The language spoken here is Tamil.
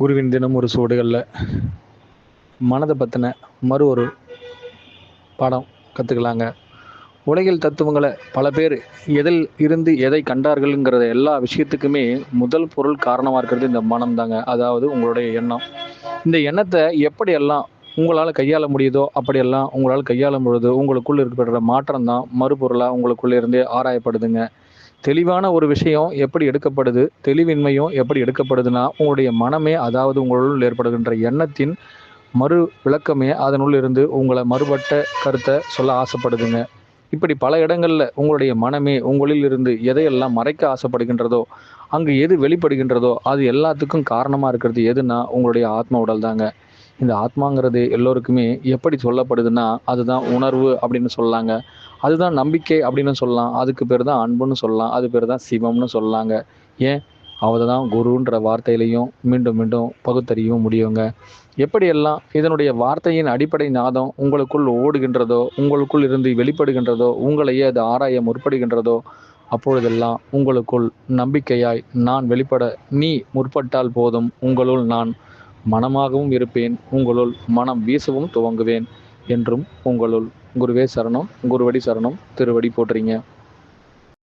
குருவின் தினம் ஒரு சுவடுகளில் மனதை பற்றின மறு ஒரு பாடம் கற்றுக்கலாங்க உலகில் தத்துவங்களை பல பேர் எதில் இருந்து எதை கண்டார்கள்ங்கிற எல்லா விஷயத்துக்குமே முதல் பொருள் காரணமாக இருக்கிறது இந்த மனம் தாங்க. அதாவது உங்களுடைய எண்ணம். இந்த எண்ணத்தை எப்படியெல்லாம் உங்களால் கையாள முடியுதோ அப்படியெல்லாம் உங்களால் கையாளும் பொழுது உங்களுக்குள் இருக்கப்படுற மாற்றம் தான் மறுபொருளாக உங்களுக்குள்ளே இருந்தே ஆராயப்படுதுங்க. தெளிவான ஒரு விஷயம் எப்படி எடுக்கப்படுது தெளிவின்மையும் எப்படி எடுக்கப்படுதுன்னா உங்களுடைய மனமே அதாவது உங்களுள் ஏற்படுகின்ற எண்ணத்தின் மறு விளக்கமே அதனுள் இருந்து உங்களை மறுபட்ட கருத்தை சொல்ல ஆசைப்படுதுங்க. இப்படி பல இடங்களில் உங்களுடைய மனமே உங்களில் இருந்து எதையெல்லாம் மறைக்க ஆசைப்படுகின்றதோ அங்கு எது வெளிப்படுகின்றதோ அது எல்லாத்துக்கும் காரணமாக இருக்கிறது எதுனா உங்களுடைய ஆத்ம உடல் தாங்க இந்த ஆத்மாங்கிறது எல்லோருக்குமே எப்படி சொல்லப்படுதுன்னா அதுதான் உணர்வு அப்படின்னு சொல்லாங்க. அதுதான் நம்பிக்கை அப்படின்னு சொல்லலாம். அதுக்கு பேர் தான் அன்புன்னு சொல்லலாம். அது பேர் தான் சிவம்னு சொல்லலாங்க ஏன்? அவதை தான் குருன்ற வார்த்தையிலையும் மீண்டும் மீண்டும் பகுத்தறியவும் முடியுங்க. எப்படியெல்லாம் இதனுடைய வார்த்தையின் அடிப்படை நாதம் உங்களுக்குள் ஓடுகின்றதோ உங்களுக்குள் இருந்து வெளிப்படுகின்றதோ உங்களையே அது ஆராய முற்படுகின்றதோ அப்பொழுதெல்லாம் உங்களுக்குள் நம்பிக்கையாய் நான் வெளிப்பட நீ முற்பட்டால் போதும். உங்களுள் நான் மனமாகவும் இருப்பேன். உங்களுள் மனம் வீசவும் துவங்குவேன் என்றும் உங்களுள் குருவே சரணம் குருவடி சரணம் திருவடி போட்டுறீங்க